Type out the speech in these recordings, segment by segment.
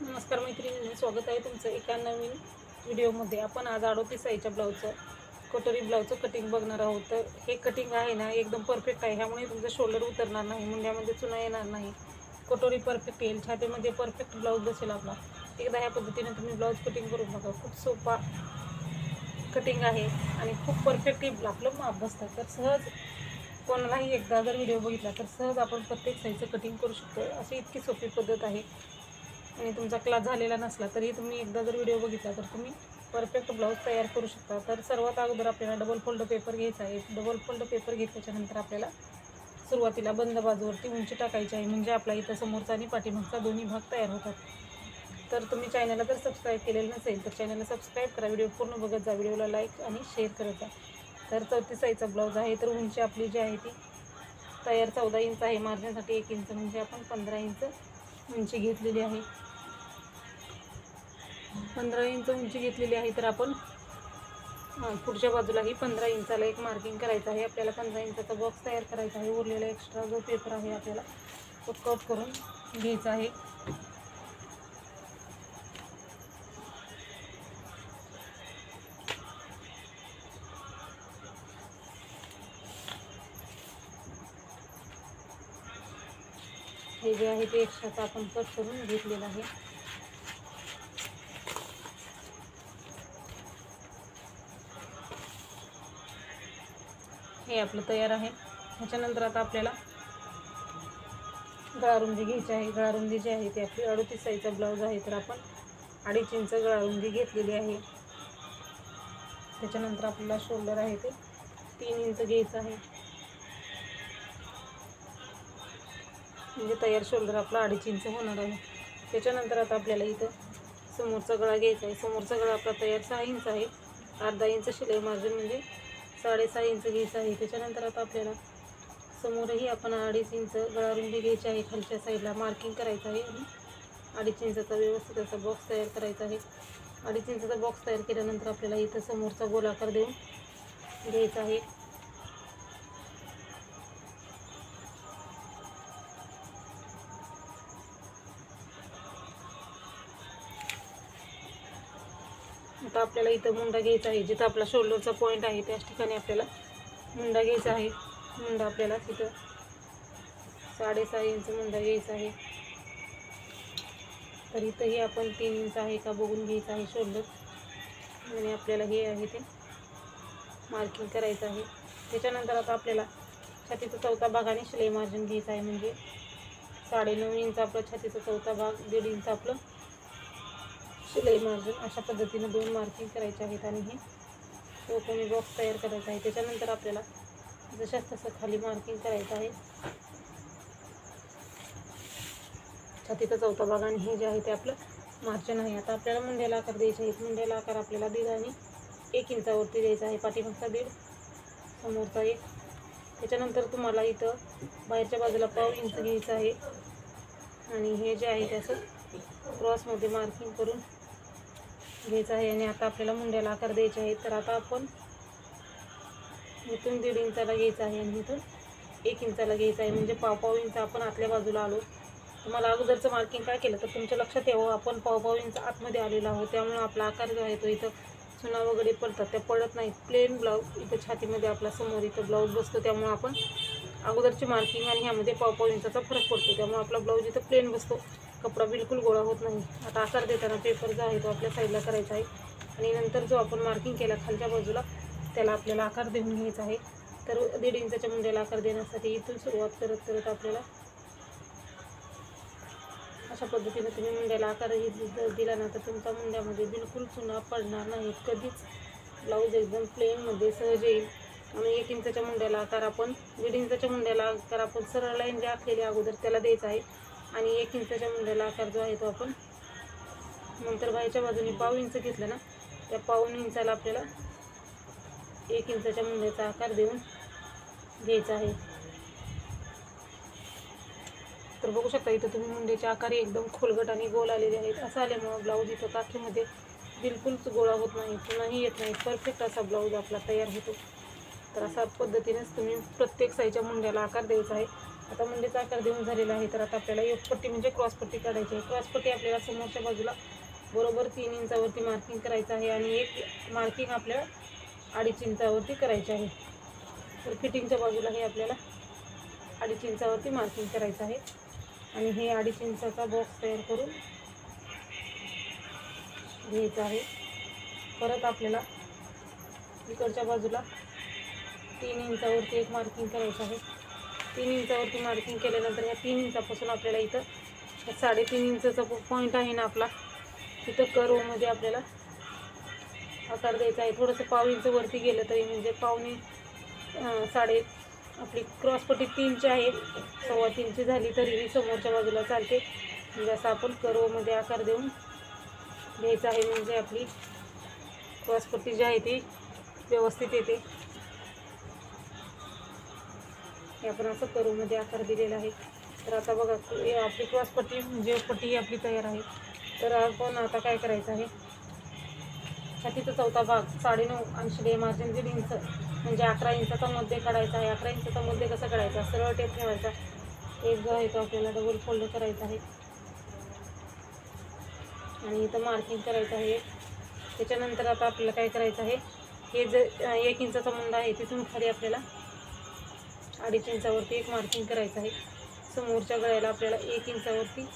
नमस्कार मैत्रिणींनी स्वागत आहे तुमचं एका नवीन व्हिडिओमध्ये. आपण आज अडोतीस साईच्या ब्लाऊजचं कटोरी ब्लाऊजचं कटिंग बघणार आहोत. तर हे कटिंग आहे ना एकदम परफेक्ट आहे. ह्यामुळे तुमचं शोल्डर उतरणार नाही मुंड्यामध्ये चुना येणार नाही. कटोरी परफेक्ट येईल छातीमध्ये परफेक्ट ब्लाऊज बसेल आपला. एकदा ह्या पद्धतीने तुम्ही ब्लाऊज कटिंग करून बघा खूप सोपा कटिंग आहे आणि खूप परफेक्ट आपलं माप बसतं. तर सहज कोणालाही एकदा जर व्हिडिओ बघितला तर सहज आपण प्रत्येक साईजचं कटिंग करू शकतो. अशी इतकी सोपी पद्धत आहे. आणि तुमचा क्लास झालेला नसला तरी तुम्ही एकदा जर व्हिडिओ बघितला तर तुम्ही परफेक्ट ब्लाऊज तयार करू शकता. तर सर्वात अगोदर आपल्याला डबल फोल्ड पेपर घ्यायचा आहे. डबल फोल्ड पेपर घेतल्याच्यानंतर आपल्याला सुरुवातीला बंद बाजूवरती उंची टाकायची आहे. म्हणजे आपला इथं समोरचा आणि पाठीमागचा दोन्ही भाग तयार होतात. तर तुम्ही चॅनलला जर सबस्क्राईब केलेलं नसेल तर चॅनलला सबस्क्राईब करा. व्हिडिओ पूर्ण बघत जा. व्हिडिओला लाईक आणि शेअर करत जा. तर चौतीस साईजचा ब्लाऊज आहे. तर उंची आपली जी आहे ती तयार चौदा इंच आहे. मार्जिनसाठी एक इंच म्हणजे आपण पंधरा इंच उंची घेतलेली आहे. पंधरा इंच उंची घेतलेली आहे तर आपण पुढच्या बाजूलाही पंधरा इंचाला एक मार्किंग करायचं आहे. आपल्याला पंधरा इंचाचा बॉक्स तयार करायचा आहे. उरलेला एक्स्ट्रा जो पेपर आहे आपल्याला तो कट करून घ्यायचा आहे. हे जे आहे ते एक्स्ट्राचा आपण कट करून घेतलेलं आहे. हे आपलं तयार आहे. ह्याच्यानंतर आता आपल्याला गळारुंदी घ्यायची आहे. गळारुंदी जी आहे ती आपली अडतीस साईजचा ब्लाऊज आहे. तर आपण अडीच इंच गळारुंदी घेतलेली आहे. त्याच्यानंतर आपल्याला शोल्डर आहे ते तीन इंच घ्यायचं आहे. म्हणजे तयार शोल्डर आपला अडीच इंच होणार आहे. त्याच्यानंतर आता आपल्याला इथं समोरचा गळा घ्यायचा आहे. समोरचा गळा आपला तयार सहा इंच आहे. अर्धा इंच शिलाई मार्जिन म्हणजे साडेसहा इंच घ्यायचं आहे. त्याच्यानंतर आता आपल्याला समोरही आपण अडीच इंच गळारुंदी घ्यायची आहे. खालच्या साईडला मार्किंग करायचं आहे. आणि अडीच इंचाचा व्यवस्थित असा बॉक्स तयार करायचा आहे. अडीच इंचाचा बॉक्स तयार केल्यानंतर आपल्याला इथं समोरचा गोलाकार देऊन घ्यायचा आहे. आता आपल्याला इथं मुंडा घ्यायचा आहे जिथं आपला शोल्डरचा पॉईंट आहे त्याच ठिकाणी आपल्याला मुंडा घ्यायचा आहे. मुंडा आपल्याला तिथं साडेसहा इंच मुंडा घ्यायचा आहे. तर इथंही आपण तीन इंच आहे का बघून घ्यायचं आहे शोल्डर आणि आपल्याला हे आहे ते मार्किंग करायचं आहे. त्याच्यानंतर आता आपल्याला छातीचा चौथा भाग आणि शिलाई मार्जिन घ्यायचं आहे. म्हणजे साडेनऊ इंच आपलं छातीचा चौथा भाग दीड इंच आपलं शिलाई मार्जिन अशा पद्धतीनं दोन मार्किंग करायचे आहेत आणि हे चौकोनी बॉक्स तयार करायचा आहे. त्याच्यानंतर आपल्याला जशाच तसं खाली मार्किंग करायचं आहे. छातीचा चौथा भाग आणि हे जे आहे ते आपलं मार्जिन आहे. आता आपल्याला मुंड्याला आकार द्यायचे आहेत. मुंड्याला आकार आपल्याला दीड आणि एक इंचावरती द्यायचा आहे. पाठीमागचा दीड समोरचा एक. त्याच्यानंतर तुम्हाला इथं बाहेरच्या बाजूला पाव इंच घ्यायचं आहे. आणि हे जे आहे त्याचं क्रॉसमध्ये मार्किंग करून घ्यायचं आहे आणि आता आपल्याला मुंड्याला आकार द्यायचे आहेत तर आता आपण इथून दीड इंचाला घ्यायचं आहे आणि इथून एक इंचाला घ्यायचं आहे. म्हणजे पाव पाव इंच आपण आतल्या बाजूला आलो. तुम्हाला अगोदरचं मार्किंग काय केलं तर तुमच्या लक्षात यावं आपण पाव पाव इंच आतमध्ये आलेलो आहोत. त्यामुळे आपला आकार जो आहे तो इथं चुना वगैरे पडतात त्या पडत नाहीत. प्लेन ब्लाऊज इथं छातीमध्ये आपला समोर इथं ब्लाऊज बसतो. त्यामुळे आपण अगोदरची मार्किंग आणि ह्यामध्ये पाव पाव इंचाचा फरक पडतो. त्यामुळे आपला ब्लाऊज इथं प्लेन बसतो. कपडा बिलकुल गोळा होत नाही. आता आकार देताना पेपर जो आहे तो आपल्या साईडला करायचा आहे. आणि नंतर जो आपण मार्किंग केला खालच्या बाजूला त्याला आपल्याला आकार देऊन घ्यायचा आहे. तर दीड इंचाच्या मुंड्याला आकार देण्यासाठी इथून सुरुवात करत करत आपल्याला अशा पद्धतीने तुम्ही मुंड्याला आकार दिला ना तर तुमच्या मुंड्यामध्ये बिलकुल चुना पडणार नाही. कधीच ब्लाऊज एकदम प्लेनमध्ये सहज येईल. आणि एक इंचाच्या मुंड्याला आकार आपण दीड इंचाच्या मुंड्याला आकार आपण सरळ लाईन जे आखलेली अगोदर त्याला द्यायचा आहे. आणि एक इंचाच्या मुंड्याला आकार जो आहे तो आपण नंतर बाहेरच्या बाजूने पाव इंच घेतलं ना त्या पाऊन इंचाला आपल्याला एक इंचाच्या मुंड्याचा आकार देऊन घ्यायचा आहे. तर बघू शकता इथं तुम्ही मुंड्याचे आकार एकदम खोलगट आणि गोल आलेले आहेत. असं आल्यामुळं ब्लाऊज इथं काखेमध्ये बिलकुलच गोळा होत नाही पुन्हाही येत नाही. परफेक्ट असा ब्लाऊज आपला तयार होतो. तर अशा पद्धतीनेच तुम्ही प्रत्येक साईच्या मुंड्याला आकार द्यायचा आहे. आता म्हणजे मुंडेचा आकार देऊन झालेला आहे तर आता आपल्याला एक पट्टी म्हणजे क्रॉस पट्टी काढायची आहे. क्रॉस पट्टी आपल्याला समोरच्या बाजूला बरोबर तीन इंचावरती मार्किंग करायचं आहे आणि एक मार्किंग आपल्याला अडीच इंचावरती करायची आहे. तर फिटिंगच्या बाजूला हे आपल्याला अडीच इंचावरती मार्किंग करायचं आहे. आणि हे अडीच इंचाचा बॉक्स तयार करून घ्यायचा आहे. परत आपल्याला इकडच्या बाजूला तीन इंचावरती एक मार्किंग करायचं आहे. तीन इंचावरती मार्किंग केल्यानंतर ह्या तीन इंचापासून आपल्याला इथं साडेतीन इंचाचा पॉईंट आहे ना आपला तिथं कर्वमध्ये आपल्याला आकार द्यायचा आहे. थोडंसं पाव इंच वरती गेलं तरी म्हणजे पावणे साडे आपली क्रॉसपट्टी तीनची आहे. सव्वा तीनची झाली तरीही समोरच्या बाजूला चालते. म्हणजे असं आपण कर्वमध्ये आकार देऊन घ्यायचा आहे. म्हणजे आपली क्रॉसपट्टी जी आहे ती व्यवस्थित येते. हे आपण असं कर्वमध्ये आकार दिलेला आहे. तर आता बघा आपली आपली क्रॉसपट्टी म्हणजे पट्टी ही आपली तयार आहे. तर आपण आता काय करायचं आहे? छातीचा चौथा भाग साडेनऊ ऐंशी डे मार्जिन दीड इंच म्हणजे अकरा इंचाचा मध्ये काढायचा आहे. अकरा इंचाचा मध्ये कसा काढायचा? सरळ टेप ठेवायचा. एक जो आहे तो आपल्याला डबल फोल्ड करायचा आहे. आणि इथं मार्किंग करायचं आहे. त्याच्यानंतर आता आपल्याला काय करायचं आहे? हे जे एक इंचाचा मुंडा आहे तिथून खाली आपल्याला अडीच इंचावरती एक मार्किंग करायचं आहे. समोरच्या गळ्याला आपल्याला एक इंचावरती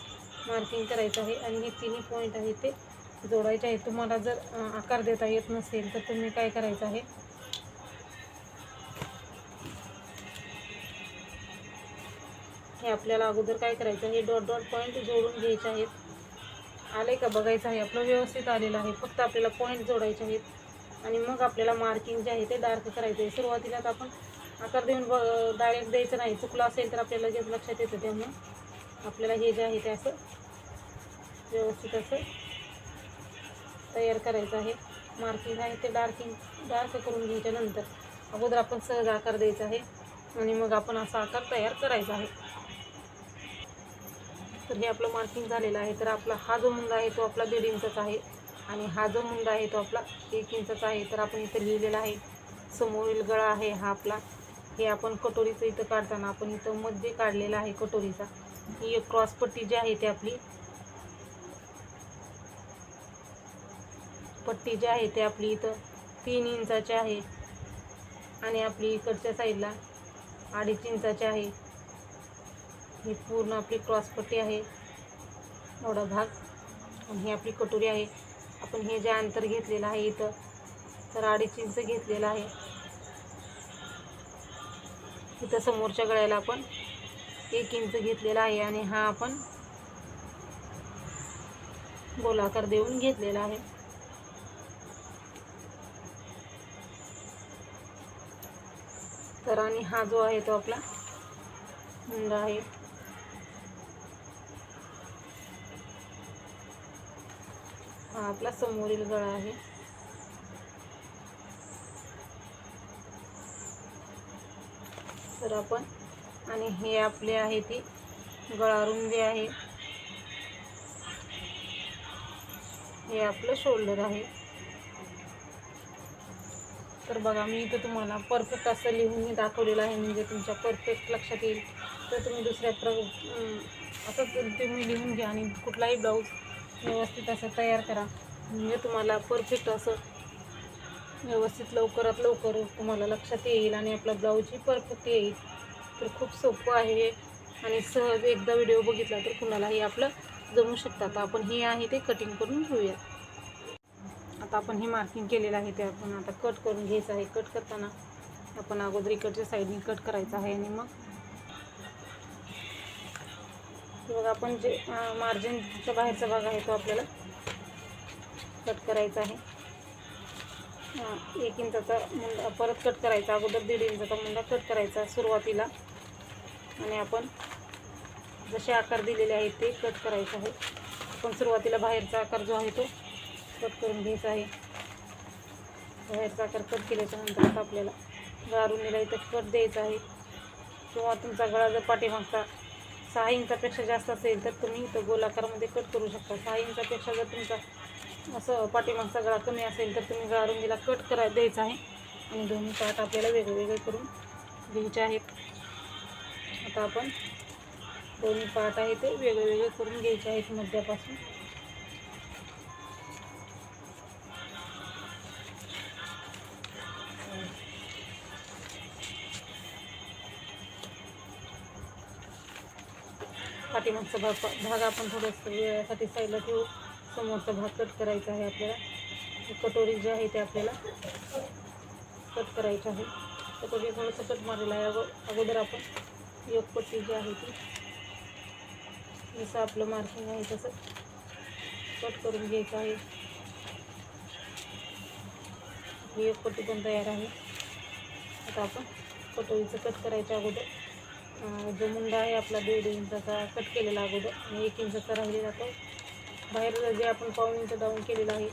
मार्किंग करायचं आहे आणि हे तिन्ही पॉईंट आहे ते जोडायचे आहेत तुम्हाला जर आकार देता येत नसेल तर तुम्ही काय करायचं आहे? हे आपल्याला अगोदर काय करायचं आहे? डॉट डॉट पॉईंट जोडून घ्यायचे आहेत. आले का? बघायचं आहे. आपलं व्यवस्थित आलेलं आहे. फक्त आपल्याला पॉईंट जोडायचे आहेत. आणि मग आपल्याला मार्किंग जे आहे ते डार्क करायचं आहे. सुरुवातीला तर आपण आकार देऊन डायरेक्ट द्यायचं नाही. चुकलं असेल तर आपल्याला लगेच लक्षात येतं त्यामुळे. आपल्याला हे जे आहे ते असं व्यवस्थित असं तयार करायचं आहे. मार्किंग आहे ते डार्किंग डार्क करून घ्यायच्या नंतर अगोदर आपण सहज आकार द्यायचा आहे आणि मग आपण असा आकार तयार करायचा आहे. तर हे आपलं मार्किंग झालेलं आहे. तर आपला हा जो मुंगा आहे तो आपला दीड इंचाचा आहे आणि हा जो मुंगा आहे तो आपला एक इंचाचा आहे. तर आपण इथे लिहिलेला आहे समोरील गळा आहे हा आपला हे आपण कटोरीचं इथं काढताना आपण इथं मध्ये काढलेला आहे कटोरीचा ही एक क्रॉस पट्टी जी आहे ती आपली. पट्टी जी आहे ती आपली इथं तीन इंचाची आहे आणि आपली इकडच्या साईडला अडीच इंचाची आहे. ही पूर्ण आपली क्रॉस पट्टी आहे एवढा भाग. आणि ही आपली कटोरी आहे. आपण हे जे अंतर घेतलेलं आहे इथं तर अडीच इंच घेतलेलं आहे. इथं समोरच्या गळ्याला आपण एक इंच घेतलेला आहे आणि हा आपण गोलाकार देऊन घेतलेला आहे. तर आणि हा जो आहे तो आपला मुंडा आहे. हा आपला समोरील गळा आहे. तर आपण आणि हे आपले आहे ती गळारुंदी आहे हे आपलं शोल्डर आहे. तर बघा मी इथं तुम्हाला परफेक्ट असं लिहून मी दाखवलेलं आहे म्हणजे तुमच्या परफेक्ट लक्षात येईल. तर तुम्ही दुसऱ्या प्र असं असंच तुम्ही लिहून घ्या आणि कुठलाही ब्लाऊज व्यवस्थित असं तयार करा. म्हणजे तुम्हाला परफेक्ट असं व्यवस्थित लवकरात लवकर तुम्हाला लक्षात येईल आणि आपला ब्लाऊजही परफेक्ट येईल. तर खूप सोपं आहे आणि सहज एकदा व्हिडिओ बघितला तर कुणालाही आपलं जमू शकतात आता आपण हे आहे ते कटिंग करून घेऊया. आता आपण हे मार्किंग केलेलं आहे ते आपण आता कट करून घ्यायचं आहे. कट करताना आपण अगोदर इकडच्या साईडने कट करायचं आहे आणि मग बघा आपण जे मार्जिनचा बाहेरचा भाग आहे तो आपल्याला कट करायचा आहे. एक इंचाचा मुंडा परत कट करायचा. अगोदर दीड इंचाचा मुंडा कट करायचा सुरुवातीला. आणि आपण जसे आकार दिलेले आहेत ते कट करायचे आहे. आपण सुरुवातीला बाहेरचा आकार जो आहे तो कट करून घ्यायचा आहे. बाहेरचा आकार कट केल्याच्यानंतर आता आपल्याला गळारुंदीला इथं कट द्यायचा आहे. किंवा तुमचा गळा जर पाठीमागचा सहा इंचापेक्षा जास्त असेल तर तुम्ही इथं गोलाकारामध्ये कट करू शकता. सहा इंचापेक्षा जर तुमचा असं पाठीमागचा गळा कमी असेल तर तुम्ही गळारुंदीला कट करा द्यायचा आहे. आणि दोन्ही पार्ट आपल्याला वेगवेगळे करून घ्यायचे आहेत. आता आपण दोन्ही पार्ट आहे ते वेगळे वेगळे करून घ्यायचे आहेत मध्यापासून. पाठीमागचा भाग भाग आपण थोडंसं वेळासाठी साईडला ठेवू. समोरचा भाग कट करायचा आहे आपल्याला. कटोरी जे आहे ते आपल्याला कट करायचं आहे. कटोरी थोडंसं कट मारलेलं आहे अगो अगोदर आपण एक पट्टी जी आहे ती जसं आपलं मार्किंग आहे तसं कट करून घ्यायचं आहे. ही एक पट्टी पण तयार आहे. आता आपण कटोरीचं कट करायच्या अगोदर जो मुंडा आहे आपला दीड इंचाचा कट केलेला अगोदर आणि एक इंचाचा राहिलेला तो बाहेर जे आपण पाऊन इंच डाऊन केलेला आहे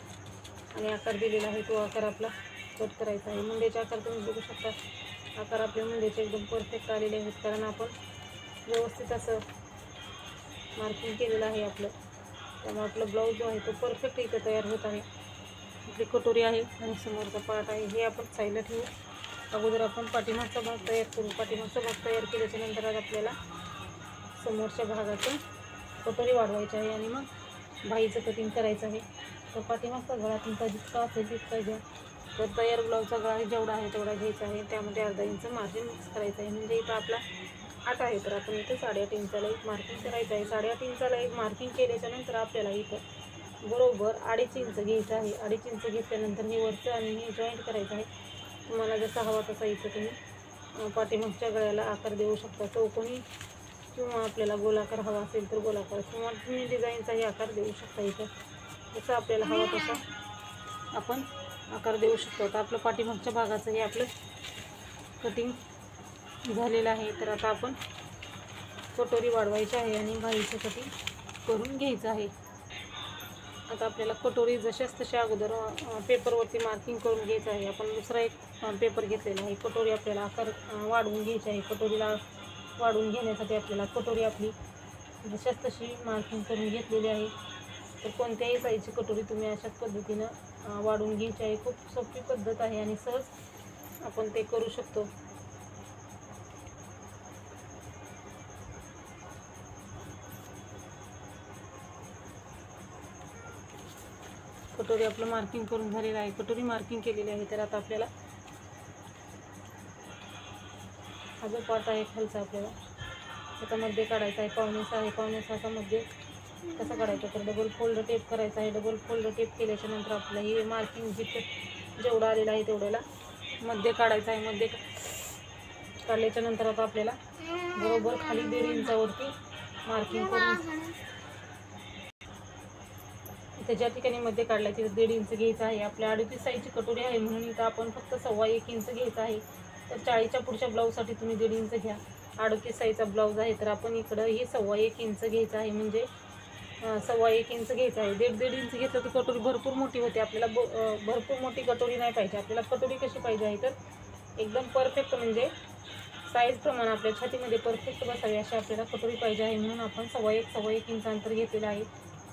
आणि आकार दिलेला आहे तो आकार आपला कट करायचा आहे. मुंड्याचे आकार तुम्ही बघू शकता. आकार आपल्या मुंड्याचे एकदम परफेक्ट आलेले आहेत कारण आपण व्यवस्थित असं मार्किंग केलेलं आहे आपलं. त्यामुळे आपला ब्लाऊज जो आहे तो परफेक्ट इथं तयार होत आहे. आपली कटोरी आहे आणि समोरचा पार्ट आहे. हे आपण साईडला ठेवू. अगोदर आपण पाठीमागचा भाग तयार करू. पाठीमागचा भाग तयार केल्याच्यानंतर आज आपल्याला समोरच्या भागाचं कटोरी वाढवायची आहे आणि मग बाईचं कटिंग करायचं आहे. तर पाठीमागचा गळा तुमचा जितका असेल तितका घ्या. तर तयार ब्लाऊजचा गळा जेवढा आहे तेवढा घ्यायचा आहे. त्यामध्ये अर्धा इंच मार्जिन मिक्स करायचं आहे. म्हणजे इथं आपला आठ आहे तर आपण इथं साडेआठ इंचाला एक मार्किंग करायचं आहे. साडेआठ इंचाला एक मार्किंग केल्याच्यानंतर आपल्याला इथं बरोबर अडीच इंच घ्यायचं आहे. अडीच इंच घेतल्यानंतर हे वरचं आणि हे जॉईंट करायचं आहे. तुम्हाला जसा हवा तसा इथं तुम्ही पाठीमागच्या गळ्याला आकार देऊ शकता. चौकोनी किंवा आपल्याला गोलाकार हवा असेल तर गोलाकार किंवा तुम्ही डिझाईनचाही आकार देऊ शकता इथं. जसं आपल्याला हवा तसा आपण आकार देऊ शकतो. आता आपलं पाठीमागच्या भागाचं हे आपलं कटिंग झालेलं आहे. तर आता आपण कटोरी वाढवायची आहे आणि भाईचं कटिंग करून घ्यायचं आहे. आता आपल्याला कटोरी जशाच तशा अगोदर पेपरवरती मार्किंग करून घ्यायचं आहे. आपण दुसरा एक पेपर घेतलेला आहे. कटोरी आपल्याला आकार वाढवून घ्यायची आहे. कटोरीला वाढवून घेण्यासाठी आपल्याला कटोरी आपली जशाच तशी मार्किंग करून घेतलेली आहे. तर कोणत्याही साईजची कटोरी तुम्ही अशाच पद्धतीनं वाढून वाढवून घ्यायची आहे. खूप सोपी पद्धत आहे आणि सहज आपण ते करू शकतो. कटोरी आपलं मार्किंग करून झालेलं आहे. कटोरी मार्किंग केलेली आहे. तर आता आपल्याला जो पार्ट आहे खालचा आपल्याला त्याच्यामध्ये काढायचा आहे पावणे सहा आहे. पावणे सहाचा मध्ये कसा काढायचा तर डबल फोल्ड टेप करायचा आहे. डबल फोल्ड टेप केल्याच्यानंतर आपल्याला हे मार्किंग जिथं जेवढं आलेलं आहे तेवढ्याला मध्ये काढायचं आहे. मध्ये काढल्याच्या नंतर आता आपल्याला बरोबर खाली दीड इंचावरती मार्किंग करून इथं ज्या ठिकाणी मध्ये काढलाय. तिथं दीड इंच घ्यायचं आहे. आपल्या अडतीस साईजची कटोरी आहे म्हणून इथं आपण फक्त सव्वा एक इंच घ्यायचं आहे. तर चाळीच्या पुढच्या ब्लाऊजसाठी तुम्ही दीड इंच घ्या. अडतीस साईजचा ब्लाऊज आहे तर आपण इकडं हे सव्वा एक इंच घ्यायचं आहे म्हणजे सव्वा एक इंच घ्यायचं आहे. दीड दीड इंच घेतलं तर कटोरी भरपूर मोठी होते. आपल्याला ब भरपूर मोठी कटोरी नाही पाहिजे. आपल्याला कटोरी कशी पाहिजे आहे तर एकदम परफेक्ट म्हणजे साईजप्रमाणे आपल्या छातीमध्ये परफेक्ट बसावी अशी आपल्याला कटोरी पाहिजे आहे. म्हणून आपण सव्वा एक सव्वा एक इंच अंतर घेतलेलं आहे.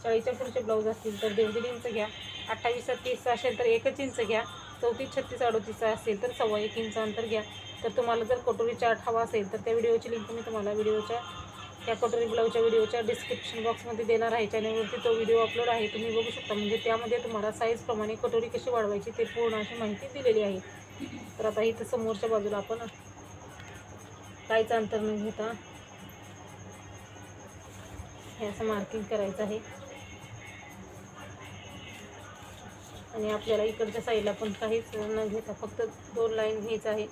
चाळीच्या पुढचे ब्लाऊज असतील तर दीड दीड इंच घ्या. अठ्ठावीस तीस असेल तर एकच इंच घ्या. चौतीस छत्तीस अडतीस असेल तर सव्वा एक इंच अंतर घ्या. तर तुम्हाला जर कटोरी चार्ट हवा असेल तर त्या व्हिडिओची लिंक मी तुम्हाला व्हिडिओच्या त्या कटोरी ब्लाऊजच्या व्हिडिओच्या डिस्क्रिप्शन बॉक्समध्ये देणार आहे. चॅनलवरती तो व्हिडिओ अपलोड आहे तुम्ही बघू शकता. म्हणजे त्यामध्ये तुम्हाला साईजप्रमाणे कटोरी कशी वाढवायची ते पूर्ण अशी माहिती दिलेली आहे. तर आता इथं समोरच्या बाजूला आपण काहीच अंतर न घेता हे असं मार्किंग करायचं आहे. आणि आपल्याला इकडच्या साईडला पण काहीच न घेता फक्त दोन लाईन घ्यायचं आहे.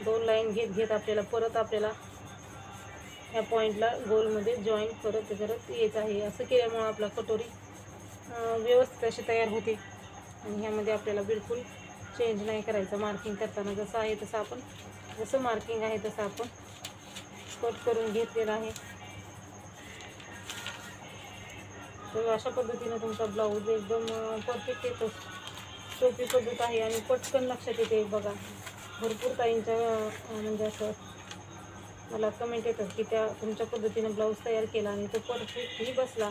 दोन लाईन घेत घेत आपल्याला परत आपल्याला ह्या पॉईंटला गोलमध्ये जॉईन करत करत यायचं आहे. असं केल्यामुळं आपला कटोरी व्यवस्थित अशी तयार होते. आणि ह्यामध्ये आपल्याला बिलकुल चेंज नाही करायचं. मार्किंग करताना जसं आहे तसं आपण जसं मार्किंग आहे तसं आपण कट करून घेतलेलं आहे. तर अशा पद्धतीनं तुमचा ब्लाऊज एकदम परफेक्ट येतो. सोपी पद्धत आहे आणि पटकन लक्षात येते बघा. भरपूर ताईंच्या म्हणजे असं मला कमेंट येतात की त्या तुमच्या पद्धतीनं ब्लाऊज तयार केला आणि तो परफेक्टही बसला.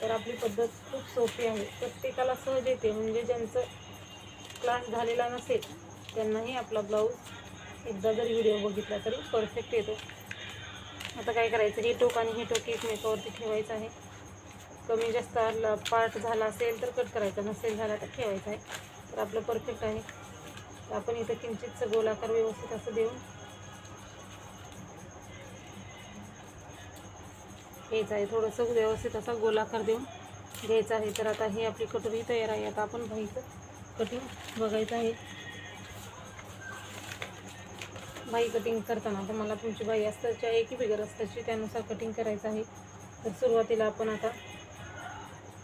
तर आपली पद्धत खूप सोपी आहे. प्रत्येकाला सहज येते. म्हणजे ज्यांचं क्लास झालेला नसेल त्यांनाही आपला ब्लाऊज एकदा जरी व्हिडिओ बघितला तरी परफेक्ट येतो. आता काय करायचं? हे टोक आणि हे टोक एकमेकावरती ठेवायचं आहे. कमी जास्त पार्ट झाला असेल तर कट करायचा नसेल झाला तर ठेवायचा आहे. तर आपलं परफेक्ट आहे. तर आपण इथं किंचितचं गोलाकार व्यवस्थित असं देऊन घ्यायचं आहे. थोडंसं व्यवस्थित असा गोलाकार देऊन घ्यायचं आहे. तर आता ही आपली कटोरी तयार आहे. आता आपण बाईचं कटिंग बघायचं आहे. बाई कटिंग करताना तुम्हाला तुमची बाई अस्ताची आहे की बिगर अस्ताची त्यानुसार कटिंग करायचं आहे. तर सुरुवातीला आपण आता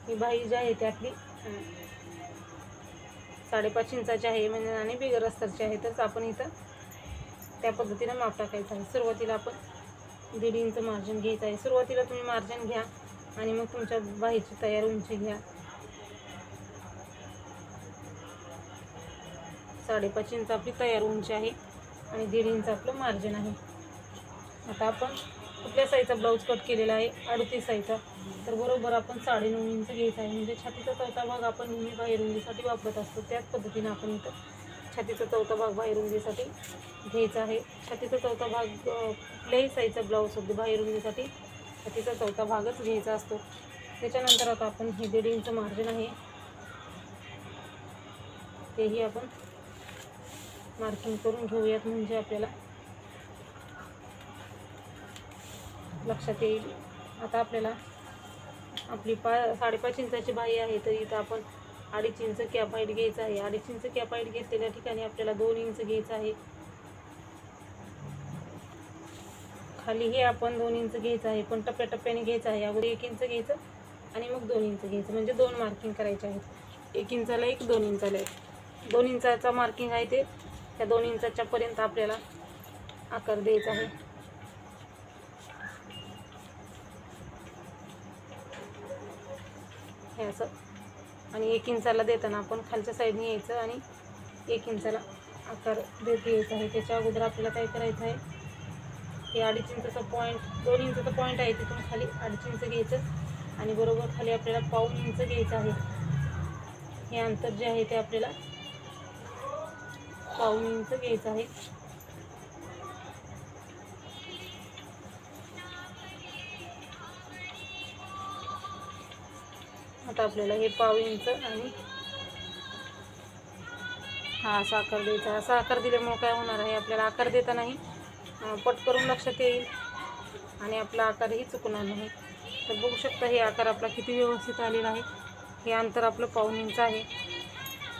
ही बाई जी आहे ती आपली. साडेपाच इंचाची आहे म्हणजे आणि बिगर अस्तरची आहे तर आपण इथं त्या पद्धतीनं माप टाकायचं आहे. सुरुवातीला आपण दीड इंच मार्जिन घ्यायचं आहे. सुरुवातीला तुम्ही मार्जिन घ्या आणि मग तुमच्या बाईची तयार उंची घ्या. साडेपाच इंच आपली तयार उंची आहे आणि दीड इंच आपलं मार्जिन आहे. आता आपण कुठल्या साईजचा ब्लाऊज कट केलेला आहे? अडतीस साईजचा तर बरोबर आपण साडेनऊ इंच घ्यायचा आहे. म्हणजे छातीचा चौथा भाग आपण नेहमी बाहेरुंगीसाठी वापरत असतो. त्याच पद्धतीने आपण इथं छातीचा चौथा भाग बाहेरुंगीसाठी घ्यायचा आहे. छातीचा चौथा भाग कुठल्याही साईजचा ब्लाऊज होते बाहेरुंगीसाठी छातीचा चौथा भागच घ्यायचा असतो. त्याच्यानंतर आता आपण हे दीड इंच मार्जिन आहे. तेही आपण मार्किंग करून घेऊयात. म्हणजे आपल्याला लक्षात येईल. आता आपल्याला आपली पा साडेपाच इंचाची बाई आहे तर इथं आपण अडीच इंच कॅप हाईट घ्यायचं आहे. अडीच इंच कॅप हाईट घेतलेल्या ठिकाणी आपल्याला दोन इंच घ्यायचं आहे. खाली हे आपण दोन इंच घ्यायचं आहे पण टप्प्याटप्प्याने घ्यायचं आहे. अगोदर एक इंच घ्यायचं आणि मग दोन इंच घ्यायचं. म्हणजे दोन मार्किंग करायचे आहेत. एक इंचाला एक दोन इंचाला एक. दोन इंचाचा मार्किंग आहे ते. त्या दोन इंचाच्यापर्यंत आपल्याला आकार द्यायचा आहे. हे असं. आणि एक इंचाला देताना आपण खालच्या साईडने यायचं आणि एक इंचाला आकार देत यायचा आहे. त्याच्या अगोदर आपल्याला काय करायचं आहे हे अडीच इंचाचा पॉईंट दोन इंचाचा पॉईंट आहे तिथून खाली अडीच इंच घ्यायचं आणि बरोबर खाली आपल्याला पाऊन इंच घ्यायचं आहे. हे अंतर जे आहे ते आपल्याला पाऊन इंच घ्यायचं आहे. आता आपल्याला हे पाव इंच आणि हा साखर आकार द्यायचा. असा आकार दिल्यामुळं काय होणार आहे? आपल्याला आकार देता नाही. पट करून लक्षात येईल. आणि आपला आकारही चुकणार नाही. तर बघू शकता हे आकार आपला किती व्यवस्थित आलेला आहे. हे अंतर आपलं पाऊन इंच आहे.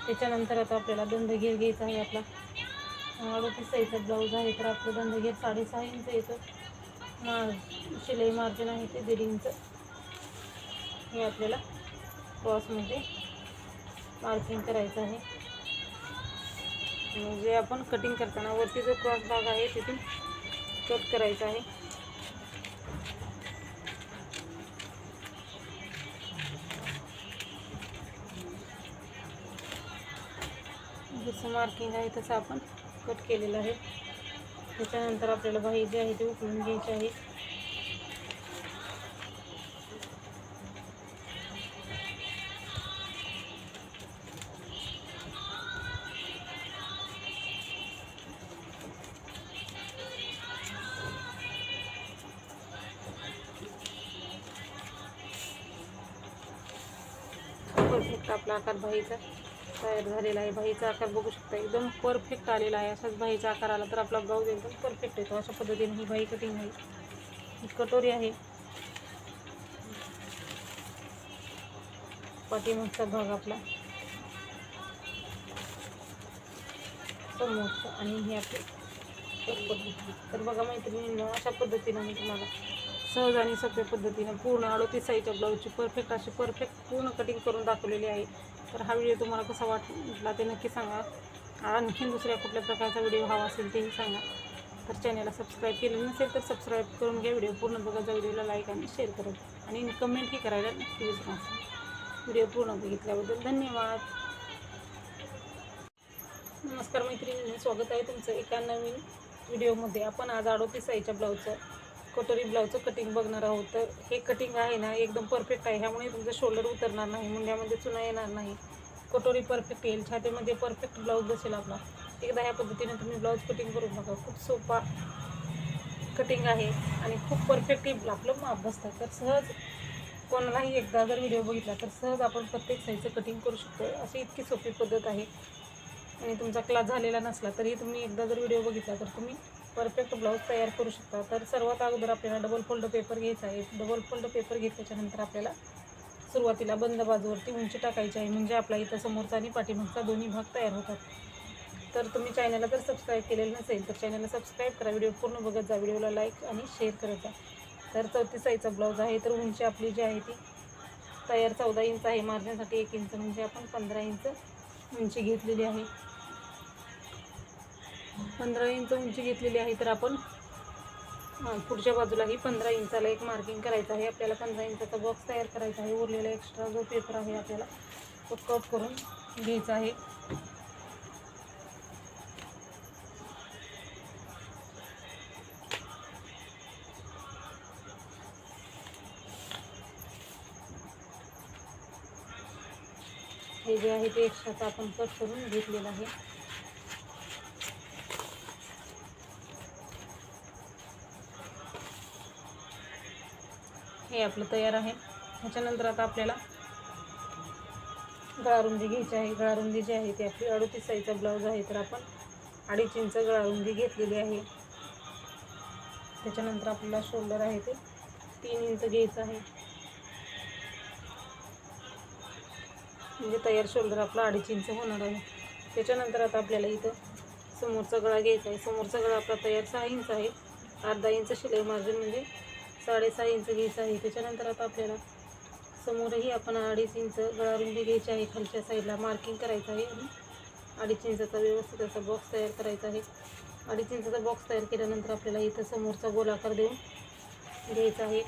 त्याच्यानंतर आता आपल्याला दंडगेर घ्यायचा आहे आपला. अडतीस साईजचा ब्लाऊज आहे. तर आपलं दंडगेर साडेसहा इंच येतं मार शिलाई मार्जिन आहे ते दीड इंच. हे आपल्याला क्रॉसमध्ये मार्किंग करायचं आहे. म्हणजे आपण कटिंग करताना वरती जो क्रॉस भाग आहे तिथून कट करायचा आहे. जसं मार्किंग आहे तसं आपण कट केलेलं आहे. त्याच्यानंतर आपल्याला बाही जे आहे ते उकळून घ्यायचे आहे. परफेक्ट आपला आकार बाईचा तयार झालेला आहे. बाईचा आकार बघू शकता. एकदम परफेक्ट आलेला आहे. असाच भाईचा आकार आला तर आपला ब्लाऊज एकदम परफेक्ट येतो. अशा पद्धतीने ही बाई कटिंग आहे. ही कटोरी आहे. पाठीमागचा भाग आपला. समोरचा आणि ही आपली तर बघा मैत्रिणींना अशा पद्धतीनं मी तुम्हाला सहज आणि सोप्या पद्धतीनं पूर्ण अडोतीस साईजच्या ब्लाऊजची परफेक्ट अशी परफेक्ट पूर्ण कटिंग करून दाखवलेली आहे. तर हा व्हिडिओ तुम्हाला कसा वाटला ते नक्की सांगा. आणखीन दुसऱ्या कुठल्या प्रकारचा व्हिडिओ हवा असेल तेही सांगा. तर चॅनलला सबस्क्राईब केलं नसेल तर सबस्क्राईब करून घ्या. व्हिडिओ पूर्ण बघा व्हिडिओला लाईक आणि शेअर करत आणि कमेंटही करायला नक्की विसरा व्हिडिओ पूर्ण बघितल्याबद्दल धन्यवाद. नमस्कार मैत्रिणी. स्वागत आहे तुमचं एका नवीन व्हिडिओमध्ये आपण आज अडोतीस साईच्या ब्लाऊजचं कटोरी ब्लाऊजचं कटिंग बघणार आहोत. तर हे कटिंग आहे ना एकदम परफेक्ट आहे. ह्यामुळे तुमचं शोल्डर उतरणार नाही मुंड्यामध्ये चुना येणार नाही. कटोरी परफेक्ट येईल. छातीमध्ये परफेक्ट ब्लाऊज बसेल आपला. एकदा ह्या पद्धतीने तुम्ही ब्लाऊज कटिंग करून बघा खूप सोपा कटिंग आहे आणि खूप परफेक्टली आपलं माप बसतं तर सहज कोणालाही एकदा जर व्हिडिओ बघितला तर सहज आपण प्रत्येक साईजचं कटिंग करू शकतो. अशी इतकी सोपी पद्धत आहे. आणि तुमचा क्लास झालेला नसला तरी तुम्ही एकदा जर व्हिडिओ बघितला तर तुम्ही परफेक्ट ब्लाऊज तयार करू शकता. तर सर्वात अगोदर आपल्याला डबल फोल्ड पेपर घ्यायचा आहे. डबल फोल्ड पेपर घेतल्याच्यानंतर आपल्याला सुरुवातीला बंद बाजूवरती उंची टाकायची आहे. म्हणजे आपला इथं समोरचा आणि पाठीमागचा दोन्ही भाग तयार होतात. तर तुम्ही चॅनलला जर सबस्क्राईब केलेलं नसेल तर चॅनलला सबस्क्राईब करा. व्हिडिओ पूर्ण बघत जा. व्हिडिओला लाईक आणि शेअर करत जा. तर चौतीस साईजचा ब्लाऊज आहे. तर उंची आपली जी आहे ती तयार चौदा इंच आहे. मारण्यासाठी एक इंच म्हणजे आपण पंधरा इंच उंची घेतलेली आहे. पंधरा इंच उंची घेतलेली आहे तर आपण पुढच्या पुढच्या बाजूलाही पंधरा इंचाला एक मार्किंग करायचं आहे. आपल्याला पंधरा इंचाचा बॉक्स तयार करायचा आहे. उरलेला एक्स्ट्रा जो पेपर आहे आपल्याला तो कप करून घ्यायचा आहे. हे जे आहे ते एक्स्ट्राचा आपण कट करून घेतलेलं आहे. हे आपलं तयार आहे. ह्याच्यानंतर आता आपल्याला गळारुंदी घ्यायची आहे. गळारुंदी जी आहे ती आपली अडतीस साईजचा ब्लाऊज आहे. तर आपण अडीच इंच गळारुंदी घेतलेली आहे. त्याच्यानंतर आपल्याला शोल्डर आहे ते तीन इंच घ्यायचं आहे. म्हणजे तयार शोल्डर आपला अडीच इंच होणार आहे. त्याच्यानंतर आता आपल्याला इथं समोरचा गळा घ्यायचा आहे. समोरचा गळा आपला तयार सहा इंच आहे. अर्धा इंच शिलाई मार्जिन म्हणजे साडेसहा इंच घ्यायचं आहे. त्याच्यानंतर आता आपल्याला समोरही आपण अडीच इंच गळारुंदी घ्यायची आहे. खालच्या साईडला मार्किंग करायचं आहे. आणि अडीच इंचाचा व्यवस्थित असा बॉक्स तयार करायचा आहे. अडीच इंचाचा बॉक्स तयार केल्यानंतर आपल्याला इथं समोरचा गोलाकार देऊन घ्यायचा आहे.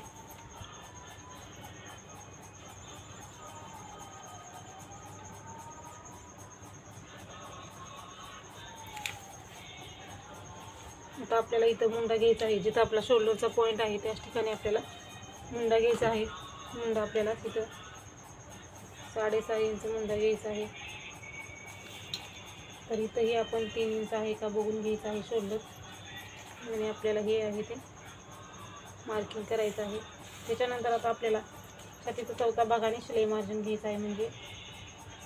आपल्याला इथं मुंडा घ्यायचा आहे. जिथं आपला शोल्डरचा पॉईंट आहे त्याच ठिकाणी आपल्याला मुंडा घ्यायचा आहे. मुंडा आपल्याला तिथं साडेसहा इंच मुंडा घ्यायचा आहे. तर इथंही आपण तीन इंच आहे का बघून घ्यायचं आहे शोल्डर आणि आपल्याला हे आहे ते मार्किंग करायचं आहे. त्याच्यानंतर आता आपल्याला छातीचा चौथा भाग आणि शिलाई मार्जिन घ्यायचं आहे. म्हणजे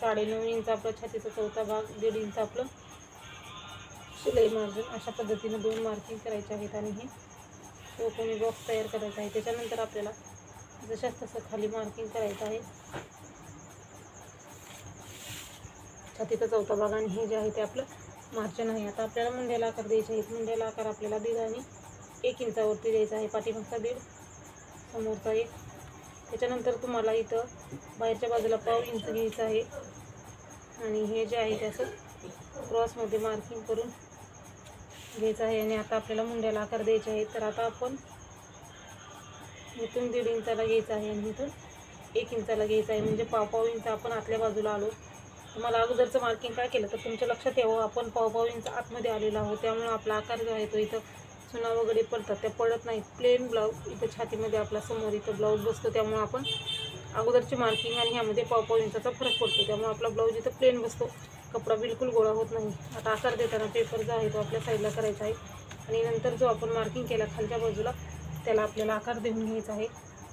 साडेनऊ इंच आपलं छातीचा चौथा भाग दीड इंच आपलं शिलाई मार्जिन अशा पद्धतीनं दोन मार्किंग करायचे आहेत आणि हे चौकोनी बॉक्स तयार करायचा आहे. त्याच्यानंतर आपल्याला जशाच तसं खाली मार्किंग करायचं आहे. छातीचा चौथा भाग आणि हे जे आहे ते आपलं मार्जिन आहे. आता आपल्याला मुंड्याला आकार द्यायचे आहेत. मुंड्याला आकार आपल्याला दीड आणि एक इंचावरती द्यायचा आहे. पाठीमागचा दीड समोरचा एक. त्याच्यानंतर तुम्हाला इथं बाहेरच्या बाजूला पाव इंच घ्यायचं आहे. आणि हे जे आहे त्याचं क्रॉसमध्ये मार्किंग करून घ्यायचं आहे आणि आता आपल्याला मुंड्याला आकार द्यायचे आहे तर आता आपण इथून दीड इंचाला घ्यायचं आहे आणि इथून एक इंचाला घ्यायचं आहे. म्हणजे पाव पाव इंच आपण आतल्या बाजूला आलो. तुम्हाला अगोदरचं मार्किंग काय केलं तर तुमच्या लक्षात यावं आपण पाव पाव इंच आतमध्ये आलेलो आहोत. त्यामुळे आपला आकार जो आहे तो इथं चुना वगैरे पडतात त्या पडत नाहीत. प्लेन ब्लाऊज इथं छातीमध्ये आपला समोर इथं ब्लाऊज बसतो. त्यामुळे आपण अगोदरची मार्किंग आणि ह्यामध्ये पाव पाव इंचाचा फरक पडतो. त्यामुळे आपला ब्लाऊज इथं प्लेन बसतो. कपडा बिलकुल गोळा होत नाही. आता आकार देताना पेपर जो आहे तो आपल्या साईडला करायचा आहे. आणि नंतर जो आपण मार्किंग केला खालच्या बाजूला त्याला आपल्याला आकार देऊन घ्यायचा आहे.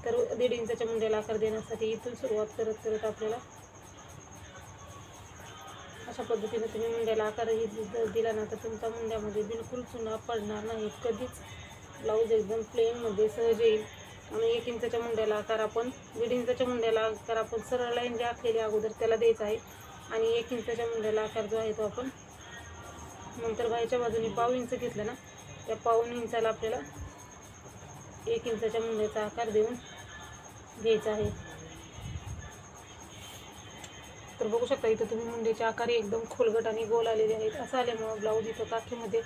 तर दीड इंचाच्या मुंड्याला आकार देण्यासाठी इथून सुरुवात करत करत आपल्याला अशा पद्धतीने तुम्ही मुंड्याला आकारही दिला ना तर तुमच्या मुंड्यामध्ये बिलकुल चुना पडणार नाही. कधीच ब्लाऊज एकदम प्लेनमध्ये सहज येईल. आणि एक इंचाच्या मुंड्याला आकार आपण दीड इंचाच्या मुंड्याला आकार आपण सरळ लाईन जे आखलेली अगोदर त्याला द्यायचा आहे. आणि एक इंचाच्या मुंड्याला आकार जो आहे तो आपण नंतर बाहेरच्या बाजूने पाव इंच घेतलं ना त्या पाऊन इंचाला आपल्याला एक इंचाच्या मुंड्याचा आकार देऊन घ्यायचा आहे. तर बघू शकता इथं तुम्ही मुंड्याचे आकार एकदम खोलगट आणि गोल आलेले आहेत. असं आल्यामुळं ब्लाऊज इथं काठीमध्ये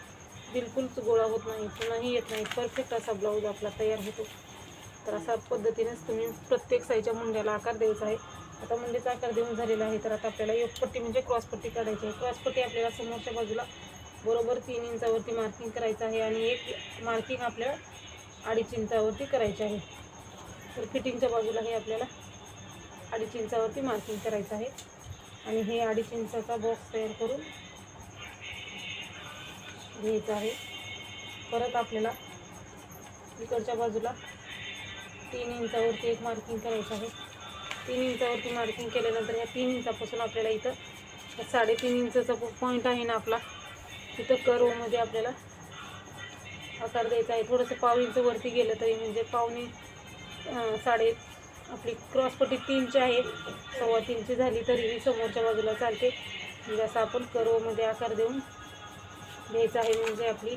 बिलकुलच गोळा होत नाही पुन्हाही येत नाही. परफेक्ट असा ब्लाऊज आपला तयार होतो. तर अशा पद्धतीनेच तुम्ही प्रत्येक साईच्या मुंड्याला आकार द्यायचा आहे. आता मुंडीचा आकार देऊन झालेला आहे तर आता आपल्याला एक पट्टी म्हणजे क्रॉसपट्टी काढायची आहे. क्रॉसपट्टी आपल्याला समोरच्या बाजूला बरोबर तीन इंचावरती मार्किंग करायचं आहे आणि एक मार्किंग आपल्या अडीच इंचावरती करायची आहे. तर फिटिंगच्या बाजूला हे आपल्याला अडीच इंचावरती मार्किंग करायचं आहे. आणि हे अडीच इंचाचा बॉक्स तयार करून घ्यायचा आहे. परत आपल्याला इकडच्या बाजूला तीन इंचावरती एक मार्किंग करायचं आहे. तीन इंचावरती मार्किंग केल्यानंतर ह्या तीन इंचापासून आपल्याला इथं साडेतीन इंचाचा पॉईंट आहे ना आपला तिथं कर्वमध्ये आपल्याला आकार द्यायचा आहे. थोडंसं पाव इंच वरती गेलं तरी म्हणजे पावणे साडे आपली क्रॉसपट्टी तीनची आहे. सव्वा तीनची झाली तरीही समोरच्या बाजूला चालते. म्हणजे असं आपण कर्वमध्ये आकार देऊन घ्यायचं आहे. म्हणजे आपली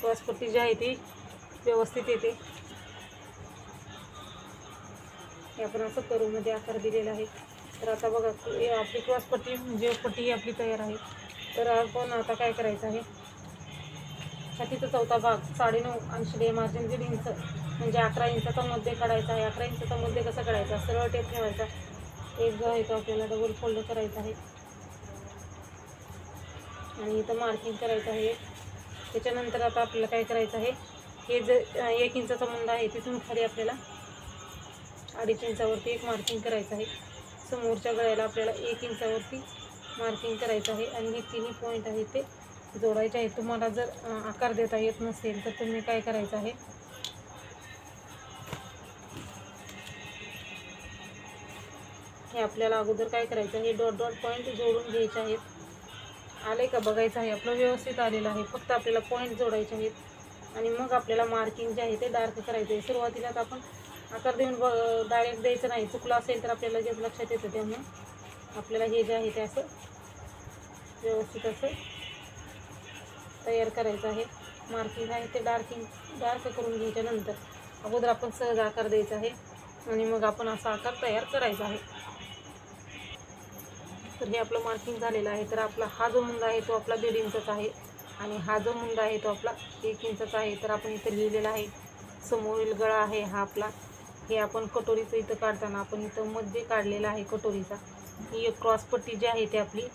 क्रॉसपट्टी जी आहे ती व्यवस्थित येते. हे आपण असं कर्वमध्ये आकार दिलेला आहे. तर आता बघा आपली क्रॉस पट्टी म्हणजे पट्टी ही आपली तयार आहे. तर आपण आता काय करायचं आहे? छातीचा चौथा भाग साडेनऊ अंश डे मार्जिन दीड इंच म्हणजे अकरा इंचाचा मध्ये काढायचा आहे. अकरा इंचाचा मध्ये कसा काढायचा? सरळ टेप ठेवायचा. एक जो आहे तो आपल्याला डबल फोल्ड करायचा आहे. आणि इथं मार्किंग करायचं आहे. त्याच्यानंतर आता आपल्याला काय करायचं आहे? हे जे एक इंचाचा मुंडा आहे तिथून खाली आपल्याला अडीच इंचावरती एक मार्किंग करायचं आहे. समोरच्या गळ्याला आपल्याला एक इंचावरती मार्किंग करायचं आहे आणि हे तिन्ही पॉईंट आहे ते जोडायचे आहेत तुम्हाला जर आकार देता येत नसेल तर तुम्ही काय करायचं आहे? हे आपल्याला अगोदर काय करायचं आहे? डॉट डॉट पॉईंट जोडून घ्यायचे आहेत आले का? बघायचं आहे. आपलं व्यवस्थित आलेलं आहे. फक्त आपल्याला पॉईंट जोडायचे आहेत. आणि मग आपल्याला मार्किंग जे आहे ते डार्क करायचं आहे. सुरुवातीलाच आपण आकार देऊन ब डायरेक्ट द्यायचं नाही. चुकलं असेल तर आपल्याला लगेच लक्षात येतं त्यामुळे. आपल्याला हे जे आहे ते असं व्यवस्थित असं तयार करायचं आहे. मार्किंग आहे ते डार्किंग डार्क करून घ्यायच्या नंतर अगोदर आपण सहज आकार द्यायचा आहे आणि मग आपण असा आकार तयार करायचा आहे. तर हे आपलं मार्किंग झालेलं आहे. तर आपला हा जो मुंडा आहे तो आपला दीड इंचाचा आहे आणि हा जो मुंडा आहे तो आपला एक इंचाचा आहे. तर आपण इथं लिहिलेला आहे. समोरील गळा आहे हा आपला हे आपण कटोरीचं इथं काढताना आपण इथं मध्ये काढलेला आहे कटोरीचा ही एक क्रॉसपट्टी जी आहे ती आपली.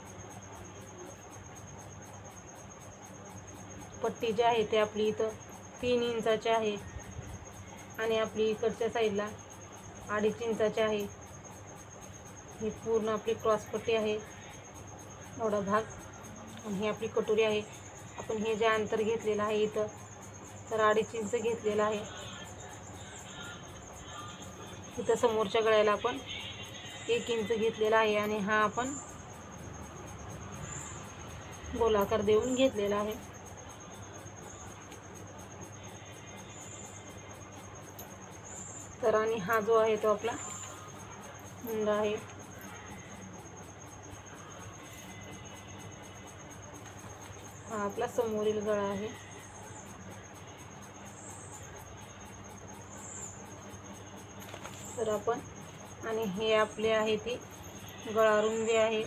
पट्टी जी आहे ती आपली इथं तीन इंचाची आहे आणि आपली इकडच्या साईडला अडीच इंचाची आहे. ही पूर्ण आपली क्रॉसपट्टी आहे एवढा भाग. आणि ही आपली कटोरी आहे. आपण हे जे अंतर घेतलेलं आहे इथं तर अडीच इंच घेतलेलं आहे. इथं समोरच्या गळ्याला आपण एक इंच घेतलेला आहे आणि हा आपण गोलाकार देऊन घेतलेला आहे. तर आणि हा जो आहे तो आपला मुंडा आहे. हा आपला समोरील गळा आहे. तर आपण आणि हे आपले आहे ती गळारुंदी आहे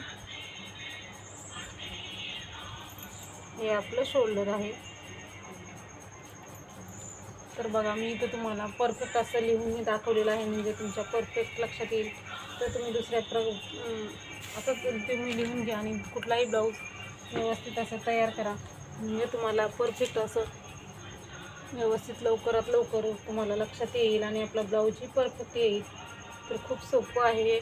हे आपलं शोल्डर आहे. तर बघा मी इथं तुम्हाला परफेक्ट असं लिहून मी दाखवलेलं आहे म्हणजे तुमच्या परफेक्ट लक्षात येईल. तर तुम्ही दुसऱ्या प्र असं तुम्ही लिहून घ्या आणि कुठलाही ब्लाऊज व्यवस्थित असं तयार करा. म्हणजे तुम्हाला परफेक्ट असं व्यवस्थित लवकरात लवकर तुम्हाला लक्षात येईल आणि आपला ब्लाऊजही परफेक्ट येईल. तर खूप सोपं आहे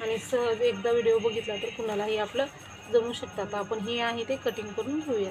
आणि सहज एकदा व्हिडिओ बघितला तर कुणालाही आपलं जमू शकतात आपण हे आहे ते कटिंग करून घेऊया